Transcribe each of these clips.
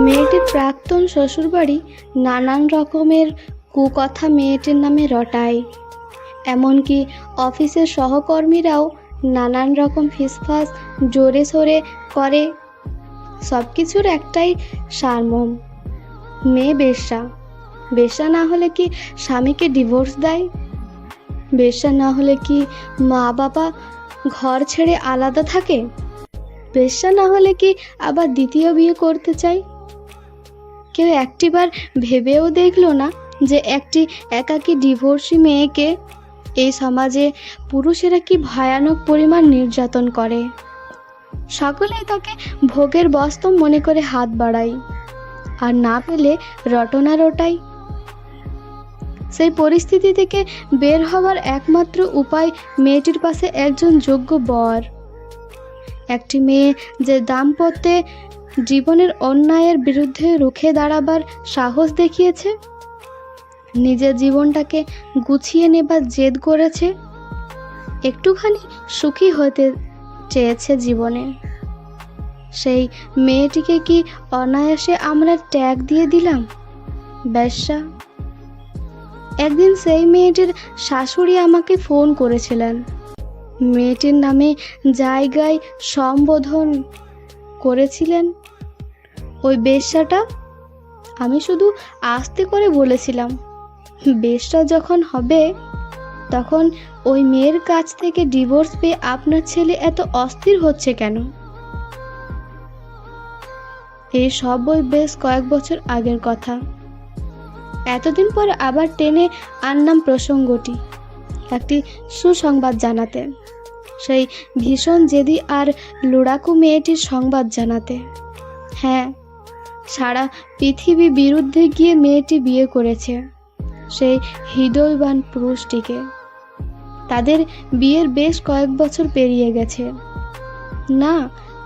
মেয়েটির প্রাক্তন শ্বশুরবাড়ি নানান রকমের কুকথা মেয়েটির নামে রটায়। এমনকি অফিসের সহকর্মীরাও নানান রকম ফিসফাস, জোরে সোরে করে। সব কিছুর একটাই সারমম মেয়ে বেশ্যা। বেশ্যা না হলে কি স্বামীকে ডিভোর্স দেয়? বেশ্যা না হলে কি মা বাবা ঘর ছেড়ে আলাদা থাকে? বেশ্যা না হলে কি আবার দ্বিতীয় বিয়ে করতে চাই কেউ একটিবার ভেবেও দেখল না যে একটি একাকী ডিভোর্সি মেয়েকে এই সমাজে পুরুষেরা কি ভয়ানক পরিমাণ নির্যাতন করে। সকলেই তাকে ভোগের বস্তম মনে করে হাত বাড়ায়, আর না পেলে রটনা রটাই সেই পরিস্থিতি থেকে বের হওয়ার একমাত্র উপায় মেয়েটির পাশে একজন যোগ্য বর। একটি মেয়ে যে দাম্পত্যে জীবনের অন্যায়ের বিরুদ্ধে রুখে দাঁড়াবার সাহস দেখিয়েছে? নিজের জীবনটাকে গুছিয়ে নেবার জেদ করেছে? একটুখানি সুখী হতে চেয়েছে জীবনে। সেই মেয়েটিকে কি অনায়াসে আমরা ট্যাগ দিয়ে দিলাম? ব্যবসা একদিন সেই মেয়েটির শাশুড়ি আমাকে ফোন করেছিলেন। মেয়েটির নামে জায়গায় সম্বোধন করেছিলেন? ওই বেশ্যাটা? আমি শুধু আস্তে করে বলেছিলাম বেশটা যখন হবে, তখন ওই মেয়ের কাছ থেকে ডিভোর্স পেয়ে আপনার ছেলে এত অস্থির হচ্ছে কেন? এই সব বই বেশ কয়েক বছর আগের কথা। এতদিন পর আবার টেনে আনলাম প্রসঙ্গটি, একটি সুসংবাদ জানাতে। সেই ভীষণ জেদি আর লুড়াকু মেয়েটির সংবাদ জানাতে। হ্যাঁ সারা পৃথিবী বিরুদ্ধে গিয়ে মেয়েটি বিয়ে করেছে, সেই হৃদয়বান পুরুষটিকে। তাদের বিয়ের বেশ কয়েক বছর পেরিয়ে গেছে। না,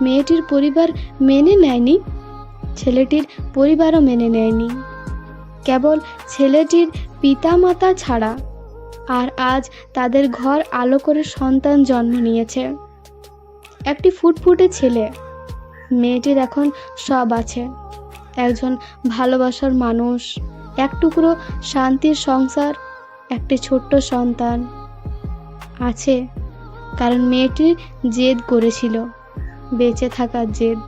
মেয়েটির পরিবার মেনে নেয়নি, ছেলেটির পরিবারও মেনে নেয়নি। কেবল ছেলেটির পিতামাতা ছাড়া আর আজ তাদের ঘর আলো করে সন্তান জন্ম নিয়েছে। একটি ফুটফুটে ছেলে। মেয়েটির এখন সব আছে। একজন ভালোবাসার মানুষ, এক টুকরো শান্তির সংসার, একটি ছোট্ট সন্তান আছে। কারণ মেয়েটি জেদ করেছিল, বেঁচে থাকার জেদ।